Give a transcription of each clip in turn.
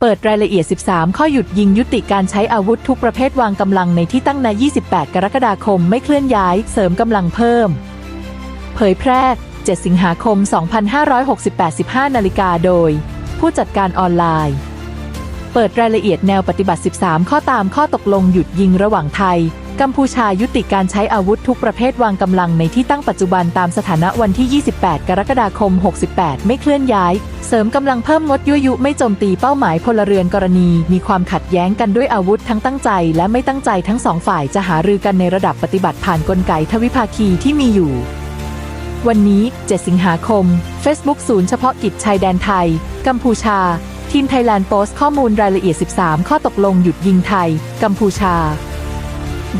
เปิดรายละเอียด 13 ข้อหยุดยิงยุติการใช้อาวุธทุกประเภทวางกำลังในที่ตั้งใน 28 กรกฎาคมไม่เคลื่อนย้าย เสริมกำลังเพิ่ม เผยแพร่ 7 สิงหาคม 2568 15นาฬิกาโดย ผู้จัดการออนไลน์ เปิดรายละเอียดแนวปฏิบัติ 13 ข้อตามข้อตกลงหยุดยิงระหว่างไทย กัมพูชายุติการใช้อาวุธทุกประเภทวางกำลังในที่ตั้งปัจจุบันตามสถานะวันที่ 28 กรกฎาคม 68 ไม่เคลื่อนย้าย เสริมกำลังเพิ่มงดยั่ยุไม่โจมตีเป้าหมายพลเรือนกรณี มีความขัดแย้งกันด้วยอาวุธทั้งตั้งใจ และไม่ตั้งใจทั้งสองฝ่ายจะหารือกันในระดับปฏิบัติผ่านกลไกทวิภาคีที่มีอยู่ วันนี้ 7 สิงหาคม Facebook ศูนย์เฉพาะกิจชายแดนไทย กัมพูชา ทีมไทยแลนด์โพสต์ข้อมูลรายละเอียด 13 ข้อตกลงหยุดยิงไทย กัมพูชา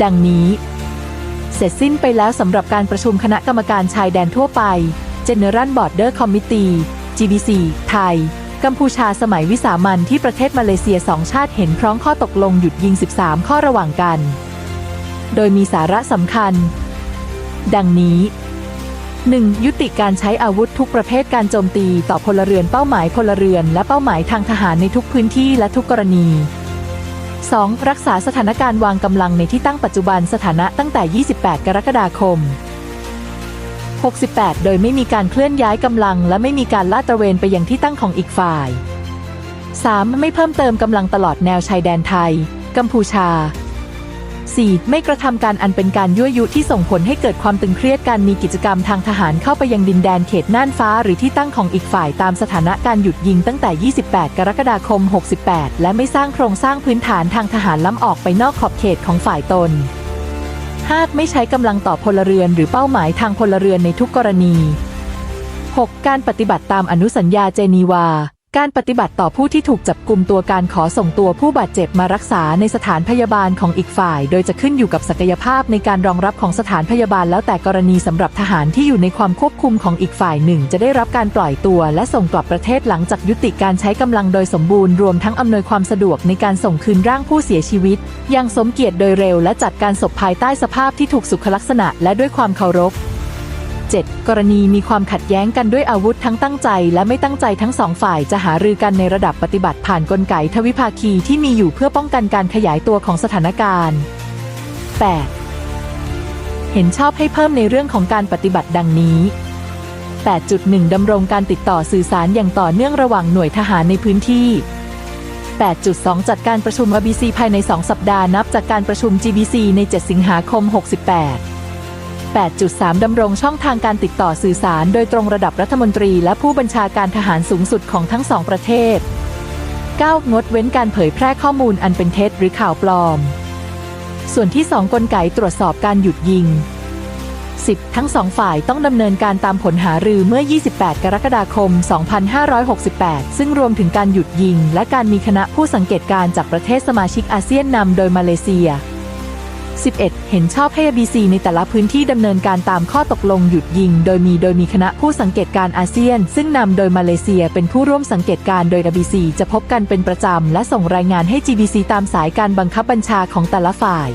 ดังนี้ เสร็จสิ้นไปแล้วสำหรับการประชุมคณะกรรมการชายแดนทั่วไป General Border Committee GBC ไทย กัมพูชาสมัยวิสามันที่ประเทศมาเลเซียสองชาติเห็นพร้อมข้อตกลงหยุดยิง 13 ข้อระหว่างกัน โดยมีสาระสำคัญ ดังนี้ 1. ยุติการใช้อาวุธทุกประเภทการโจมตีต่อพลเรือนเป้าหมายพลเรือนและเป้าหมายทางทหารในทุกพื้นที่และทุกกรณี 2. รักษาสถานการณ์วางกำลังในที่ตั้งปัจจุบันสถานะตั้งแต่ 28 กรกฎาคม 68 โดยไม่มีการเคลื่อนย้ายกำลัง และไม่มีการลาดตระเวนไปยังที่ตั้งของอีกฝ่าย 3. ไม่เพิ่มเติมกำลังตลอดแนวชายแดนไทย กัมพูชา 4. ไม่กระทำการอันเป็นการยั่วยุที่ส่งผลให้เกิดความตึงเครียดการมีกิจกรรมทางทหารเข้าไปยังดินแดนเขตน่านฟ้า หรือที่ตั้งของอีกฝ่ายตามสถานะการหยุดยิงตั้งแต่ 28 กรกฎาคม 68 และไม่สร้างโครงสร้างพื้นฐานทางทหารล้ำออกไปนอกขอบเขตของฝ่ายตน 5. ไม่ใช้กำลังต่อพลเรือนหรือเป้าหมายทางพลเรือนในทุกกรณี 6. การปฏิบัติตามอนุสัญญาเจนีวา การปฏิบัติต่อผู้ที่ถูกจับกลุ่มตัวการขอส่งตัวผู้บาดเจ็บมารักษาในสถานพยาบาลของอีกฝ่าย โดยจะขึ้นอยู่กับศักยภาพในการรองรับของสถานพยาบาลแล้วแต่กรณีสำหรับทหารที่อยู่ในความควบคุมของอีกฝ่ายหนึ่ง จะได้รับการปล่อยตัวและส่งกลับประเทศหลังจากยุติการใช้กำลังโดยสมบูรณ์รวมทั้งอำนวยความสะดวกในการส่งคืนร่างผู้เสียชีวิตอยังสมเกียรติโดยเร็วและจัดการศพภายใต้สภาพที่ถูกสุขลักษณะและด้วยความเคารพ 7. กรณีมีความขัดแย้งกันด้วยอาวุธทั้งตั้งใจและไม่ตั้งใจทั้งสองฝ่ายจะหารือกันในระดับปฏิบัติผ่านกลไกทวิภาคีที่มีอยู่เพื่อป้องกันการขยายตัวของสถานการณ์ 8. เห็นชอบให้เพิ่มในเรื่องของการปฏิบัติดังนี้ 8.1 ดำรงการติดต่อสื่อสารอย่างต่อเนื่องระหว่างหน่วยทหารในพื้นที่ 8.2 จัดการประชุม ABC ภายใน 2 สัปดาห์นับจากการประชุม GBC ใน 7 สิงหาคม 68 8.3 ดำรงช่องทางการติดต่อสื่อสาร โดยตรงระดับรัฐมนตรีและผู้บัญชาการทหารสูงสุดของทั้งสองประเทศ 9. งดเว้นการเผยแพร่ข้อมูลอันเป็นเท็จหรือข่าวปลอม ส่วนที่ 2 กลไกตรวจสอบการหยุดยิง 10. ทั้งสองฝ่ายต้องดำเนินการตามผลหารือเมื่อ 28 กรกฎาคม 2568 ซึ่งรวมถึงการหยุดยิง และการมีคณะผู้สังเกตการณ์จากประเทศสมาชิกอาเซียนนำโดยมาเลเซีย 11. เห็นชอบให้ ABC ในแต่ละพื้นที่ดำเนินการตามข้อตกลงหยุดยิง โดยมีโดยมีคณะผู้สังเกตการอาเซียน ซึ่งนำโดยมาเลเซียเป็นผู้ร่วมสังเกตการโดย ABC จะพบกันเป็นประจำ และส่งรายงานให้ GBC ตามสายการบังคับบัญชาของแต่ละฝ่าย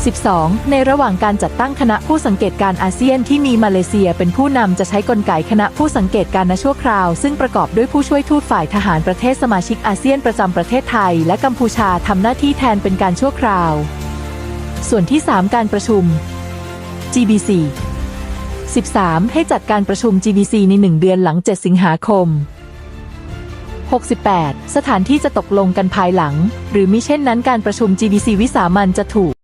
12. ในระหว่างการจัดตั้งคณะผู้สังเกตการอาเซียนที่มีมาเลเซียเป็นผู้นำจะใช้กลไกคณะผู้สังเกตการณชั่วคราว ซึ่งประกอบด้วยผู้ช่วยทูตฝ่ายทหารประเทศสมาชิกอาเซียนประจำประเทศไทย และกัมพูชาทำหน้าที่แทนเป็นการชั่วคราว ส่วนที่ 3 การประชุม GBC 13 ให้จัดการประชุม GBC ใน 1 เดือนหลัง 7 สิงหาคม 68 สถานที่จะตกลงกันภายหลัง หรือมิเช่นนั้นการประชุม GBC วิสามันจะถูก